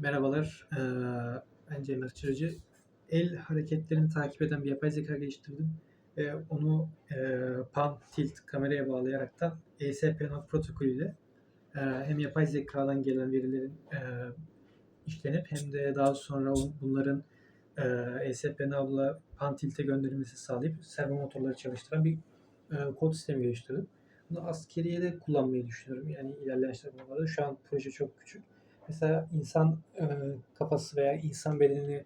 Merhabalar, ben Cem Çırıcı. El hareketlerini takip eden bir yapay zeka geliştirdim ve onu pan tilt kameraya bağlayaraktan ESP-NAV protokolüyle eee, hem yapay zekadan gelen verilerin işlenip hem de daha sonra bunların eee ESP-NAV'la pan tilt'e gönderilmesi sağlayıp servo motorları çalıştıran bir kod sistemi geliştirdim. Bunu askeriye de kullanmayı düşünüyorum. Yani ilerleyen aşamalarda. Şu an proje çok küçük. Mesela insan e, kafası veya insan bedenini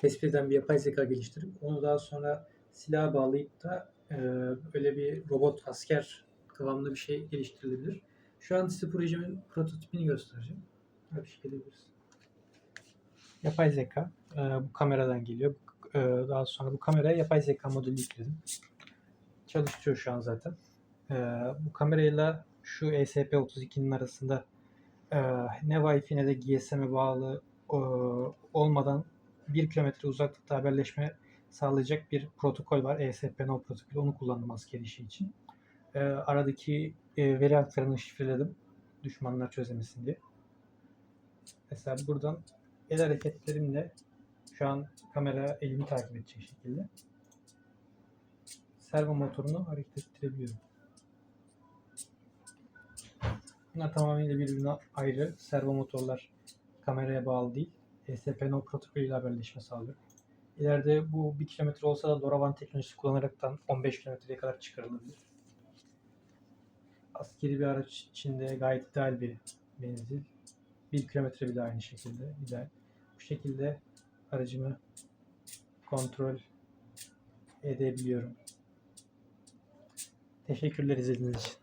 tespit eden bir yapay zeka geliştirip onu daha sonra silaha bağlayıp da e, öyle bir robot asker kıvamında bir şey geliştirilebilir. Şu an size projemin prototipini göstereceğim. Böyle bir şey. Yapay zeka e, bu kameradan geliyor. E, daha sonra bu kameraya yapay zeka modülü yükledim. Çalışıyor şu an zaten. E, bu kamerayla şu E ESP32'nin arasında ne Wi-Fi ne de GSM'e bağlı e, olmadan 1 kilometre uzaklıkta haberleşme sağlayacak bir protokol var. ESP-NO protokolü. Onu kullandım asker işi için. E, aradaki e, veri aktarımını şifreledim. Düşmanlar çözemesin diye. Mesela buradan el hareketlerimle şu an kamera elimi takip edecek şekilde servo motorunu hareket ettirebiliyorum. Bunlar tamamıyla birbirine ayrı. Servo motorlar kameraya bağlı değil. ESP-NO protokolüyle haberleşme sağlıyor. İleride bu 1 kilometre olsa da LoRaWAN teknolojisi kullanaraktan 15 kilometreye kadar çıkarılabilir. Askeri bir araç içinde gayet ideal bir menzil. 1 kilometre bile aynı şekilde ideal. Bu şekilde aracımı kontrol edebiliyorum. Teşekkürler izlediğiniz için.